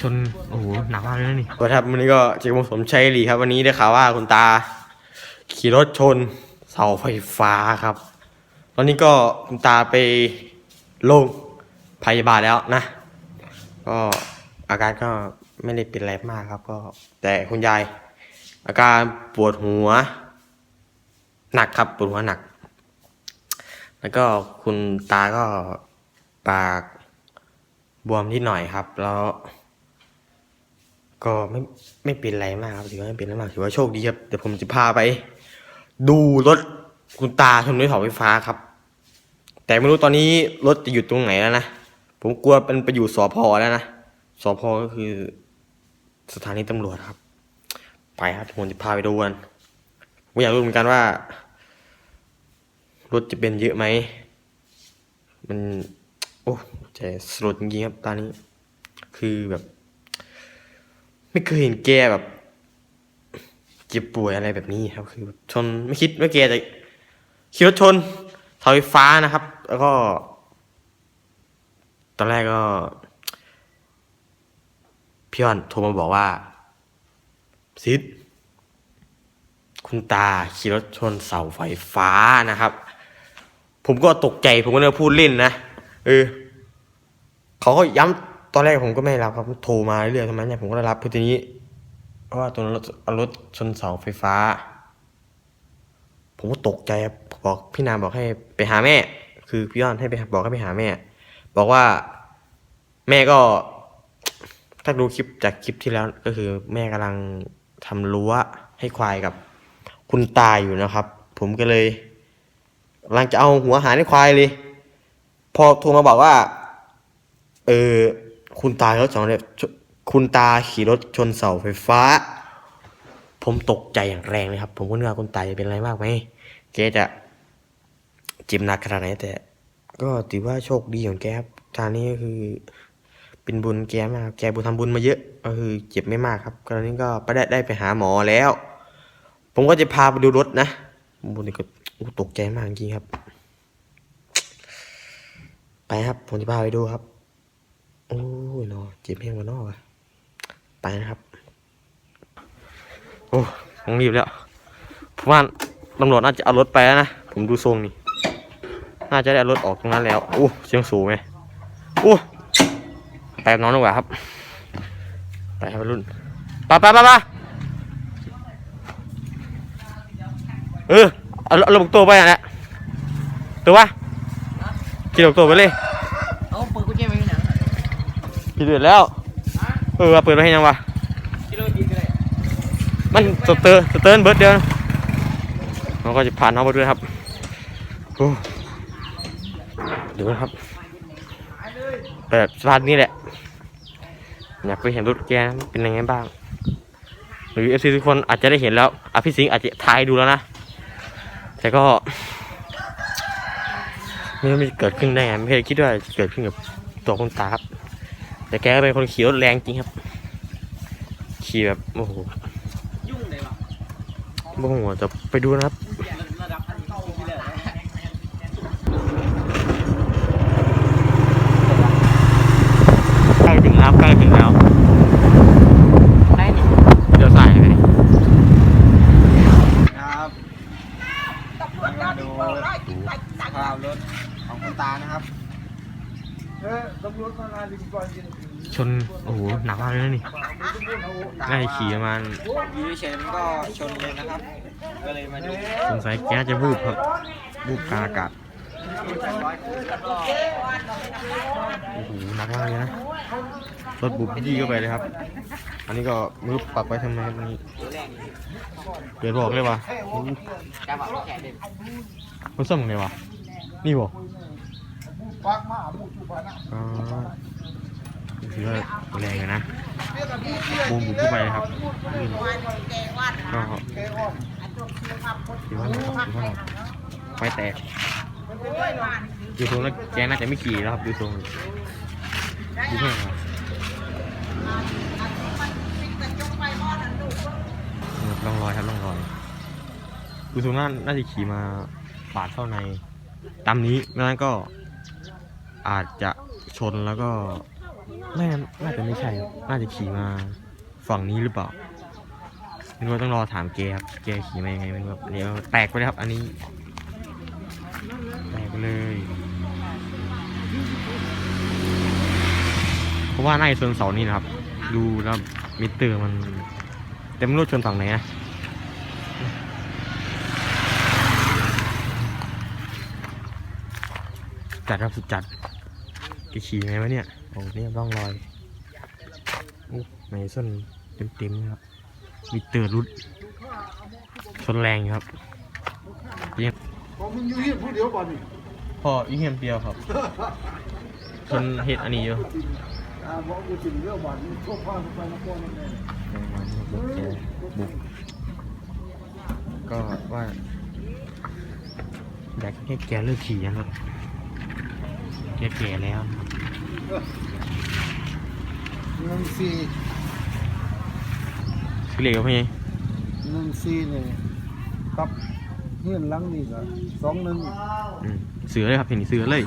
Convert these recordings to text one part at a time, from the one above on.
ชน โอ้โห หนักมากเลยนะนี่ ก็ครับวันนี้ก็เจมสมชัยหลีครับ วันนี้ได้ข่าวว่าคุณตา ขี่รถชนเสาไฟฟ้าครับ ตอนนี้ก็คุณตาไปโรงพยาบาลแล้วนะ ก็อาการก็ไม่ได้เป็นอะไรมากครับ ก็ แต่คุณยาย อาการปวดหัว หนักครับปวดหัวหนัก แล้วก็คุณตาก็ปาก บวมนิดหน่อยครับ แล้ว ก็ไม่ไม่เป็นไรมากครับถือว่าไม่เป็นไรมากถือว่าโชคดีครับเดี๋ยวผมจะพาไป ดูรถคุณตาชนด้วยเสาไฟฟ้าครับ แต่ไม่รู้ตอนนี้รถจะอยู่ตรงไหนแล้วนะผมกลัวเป็นไปอยู่สพแล้วนะสพก็คือสถานีตำรวจครับ ไปครับผมจะพาไปดูกันผมอยากรู้เหมือนกันว่ารถจะเป็นเยอะไหม มัน อ้ใจสลดจริงๆครับตอนนี้ คือแบบ ไม่เคยเห็นแกแบบเจ็บป่วยอะไรแบบนี้ครับ คือชนไม่คิดว่าแกจะขี่รถชนเสาไฟฟ้านะครับ แล้วก็ ตอนแรกก็พี่อ้อนโทรมาบอกว่าซิดคุณตาขี่รถชนเสาไฟฟ้านะครับ ผมก็ตกใจผมก็เลยพูดเล่นนะ เออเขาก็ย้ำตอนแรกผมก็ไม่รับครับโทรมาเรื่อยๆทำไมเนี่ยผมก็ได้รับเพื่อทีนี้ เพราะว่าตัวรถเอารถชนเสาไฟฟ้า ผมก็ตกใจครับบอกพี่นามบอกให้ไปหาแม่ คือพี่ย้อนให้ไปบอกให้ไปหาแม่ บอกว่าแม่ก็ถ้าดูคลิปจากคลิปที่แล้วก็คือ แม่กำลังทำรั้วให้ควายกับคุณตาอยู่นะครับ ผมก็เลยกำลังจะเอาหัวหารให้ควายเลย พอโทรมาบอกว่า เออ คุณตายรถสองเนี่ยชคุณตาขี่รถชนเสาไฟฟ้า ผมตกใจอย่างแรงเลยครับ ผมก็นึกว่าคุณตาจะเป็นอะไรมากไหมแกจะเจ็บหนักขนาดไหนแต่ ก็ถือว่าโชคดีของแกครับทางนี้ก็คือ เป็นบุญแกมากครับแกบุญทำบุญมาเยอะก็คือเจ็บไม่มากครับครานี้ก็ไปได้ได้ไปหาหมอแล้ว ผมก็จะพาไปดูรถนะบุญนี่ก็ตกใจมากจริงครับ ไปครับ ผมจะพาไปดูครับ โอ้ยนอเจ็บแห้งกว่านอกอะไปนะครับ โอ้ต้องรีบแล้วผมว่าตำรวจน่าจะเอารถไปแล้วนะ ผมดูทรงนี่ น่าจะได้รถออกตรงนั้นแล้ว โอ้เสียงสูงไหมโอ้ไปกับน้องดีกว่าครับ ไปครับรุ่นไปไปไปไปเออเอาเอาระบบตัวไปอะนะตัววะ ขี่ระบบตัวไปเลยเอาเปิดกุญแจไว้ที่ไหนพี่เดือดแล้ว เออว่าเปิดไว้ให้ยังวะกิโลดีก็ได้มันสเตอร์สเตอร์เบิร์ดเดียวนะเราก็จะผ่านน้องไปด้วยครับโอ้ดูนะครับแบบสภาพนี้แหละ อยากไปเห็นรถแกเป็นยังไงบ้าง หรือเอฟซีทุกคนอาจจะได้เห็นแล้วอภิสิงห์อาจจะทายดูแล้วนะ แต่ก็ ไม่รู้มันจะเกิดขึ้นได้ไงไม่เคยคิดว่าจะเกิดขึ้นกับตัวคุณตาครับ แต่แกก็เป็นคนขี่รถแรงจริงครับ ขี่แบบโอ้โหยุ่งเลยว่ะโอ้โหจะไปดูนะครับ ระดับอันนี้ที่แล้ว ใกล้ถึงแล้วใกล้ถึงแล้ว ได้นี่ เดี๋ยวสายไป ครับมาดู สภาพรถของคุณตานะครับเออตำรวจมาลาดิก่อนกินชนโอ้โหหนักมากเลยนะนี่น่าจะขี่ประมาณอยู่เฉยๆมันก็ชนเลยนะครับ ก็เลยมาดูสงสัยแก๊สจะวูบครับวูบกลางอากาศโอ้โหหนักมากเลยนะรถบุบยี่เข้าไปเลยครับ อันนี้ก็ไม่รู้ปักไว้ทำไมครับอันนี้เปิดบอกเลยว่ะโอ้โหจะบอกแขนเด่นมันซ่อมยังไงวะ นี่บ่ปักมาบูชูพานะอ๋อถือว่าแรงอยู่นะบูมบุกเข้าไปครับอืมก็ถือว่าหนักครับถือว่าหนักไฟแตกดูทรงแล้วแกน่าจะไม่ขี่แล้วครับดูทรงดูแห้งครับลองรอยครับลองรอยดูทรงน่าน่าจะขี่มาปาดเข้าใน ตามนี้ไม่งั้นก็อาจจะชนแล้วก็ไม่น่าจะไม่ใช่ครับน่าจะขี่มาฝั่งนี้หรือเปล่าไม่รู้ว่าต้องรอถามแกครับแกขี่มายังไงไม่รู้ครับเดี๋ยวแตกไปเลยครับ อันนี้ แตกไปเลยเพราะว่าน่าจะชนเสานี่นะครับ ดูแล้วมิเตอร์มันแต่ไม่รู้ชนฝั่งไหนนะ จัดครับสุดจัดแกขี่ไงวะเนี่ยโอ้เนี่ยร่องรอยโอ้ในส้นเต็มๆนะครับมิเตอร์รุดชนแรงอยู่ครับผมมึงอยู่ที่ผู้เดียวป่ะนี่พออีเฮียมเดียวครับชนเห็ดอันนี้อยู่อ่าบอกกูถึงเรื่องบ้านนี่ทั่วภาคไปนครนั่นเองบุกแกบุกก็ว่าอยากให้แกเลิกขี่นะครับ แกแก่แล้วนะครับหนึ่งสี่คือเหล็กพี่หนึ่งสี่เนี่ยกับเฮียนหลังนี่ก็สองหนึ่งอืมเสือเลยครับเห็นเสือเลย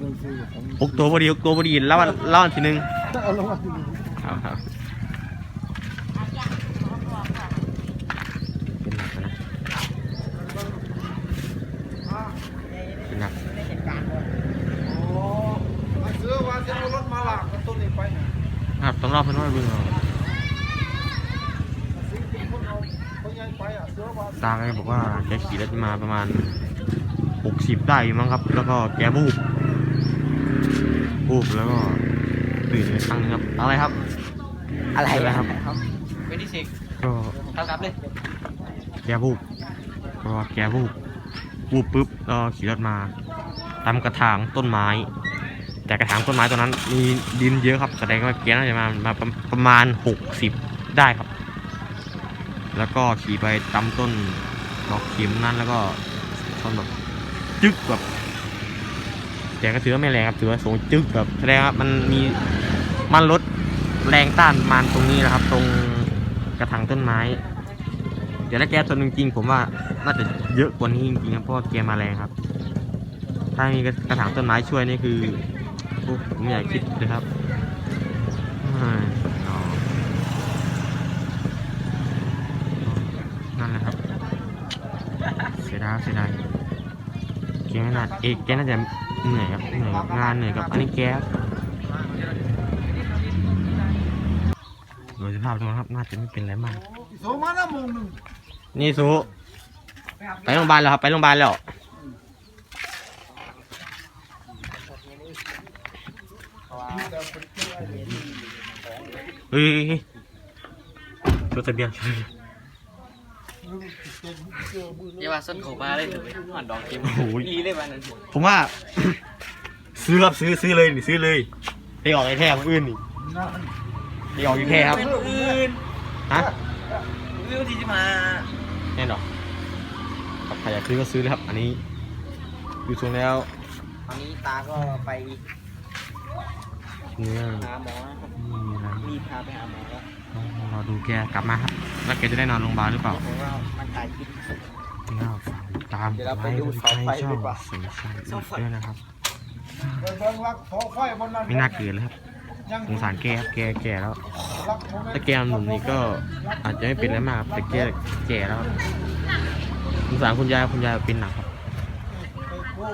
หนึ่งสี่ผมหกตัวพอดีหกตัวพอดีแล้ววันแล้ววันทีหนึงเอาลงมาที่นี่ครับครับเป็นหนักนะเป็นหนัก โอ้มาซื้อว่าจะเอารถมาหลากกับต้นนี้ไปเนี่ย ครับต้องรอบเพื่อนว่าเบิ่งเอาซื้อเป็นคนเอาเขาใหญ่ไปอะซื้อว่าตาแกบอกว่าแกขี่รถมาประมาณหกสิบได้อยู่มั้งครับ แล้วก็แกบูบบูบแล้วก็ตื่นไปครั้งนึงครับ อะไรครับ อะไรอะไรครับเป็นที่สิกก็เท่ากับเลย แกบูบเพราะว่าแกบูบบูบปุ๊บก็ขี่รถมาตามกระถางต้นไม้ แต่กระถางต้นไม้ตัวนั้นมีดินเยอะครับแสดงว่าแกน่าจะมามาประประมาณหกสิบได้ครับ แล้วก็ขี่ไปตาต้นดอกเข็มนั้นแล้วก็ชนแบบจึ๊กแบบแต่ก็ถือว่าไม่แรงครับถือว่าสูงจึ๊กแบบแสดงว่ามันมีมันลดแรงต้านมาณตรงนี้นะครับ ตรงกระถางต้นไม้ เดี๋ยวถ้าแกชนจริงๆผมว่าน่าจะเยอะกว่านี้จริงๆครับเพราะว่าแกมาแรงครับ ถ้ามีกระถางต้นไม้ช่วยนี่คือ โอ้ผมไม่อยากคิดเลยครับอ้ายอ๋อนั่นแหละครับ เสียดายเสียดายแกไม่น่าเอกแกน่าจะเหนื่อยครับเหนื่อยกับงานเหนื่อยกับอันนี้แกครับโดยสภาพตรงนั้นครับน่าจะไม่เป็นไรมากโสมาแล้วโมงหนึ่งนี่ซูไปโรงพยาบาลแล้วครับไปโรงพยาบาลแล้ว เฮ้ยเฮ้ยเฮ้ยจดทะเบียนเยาว่าส้นโขมาเลยเถอะเว้ยหอนดอกเกมโอ้โหอีเลยวันนั้นผมว่า ซื้อครับซื้อซื้อเลยนี่ซื้อเลยไปออกไอ้แท้คนอื่นนี่นั่นไปออกอยู่แท้ครับเป็นอื่นฮะเรื่องที่จะมาแน่นอนครับใครอยากซื้อก็ซื้อเลยครับ อันนี้ดูทรงแล้วตอนนี้ตาก็ไป เนื้อหาหมอนะครับไม่มีอะไรรีบพาไปหาหมอแล้วต้องรอดูแกกลับมาครับ แล้วแกจะได้นอนโรงพยาบาลหรือเปล่าผมว่ามันตายคิดน่าฟังตามเดี๋ยวเราไปไลค์ดูกดเสาไฟไลค์ช่องดีกว่าสนใจด้วยนะครับไปเบิ่งรักขอไฟบนนั้นไม่น่าเกิดเลยครับยังสงสารแกครับแกแก่แล้วรักผมไม่ถ้าแกหนุ่มนี่ก็อาจจะไม่เป็นอะไรมากครับแต่แกแก่แล้วครับสงสารคุณยายคุณยายเป็นหนักครับ ไปกู้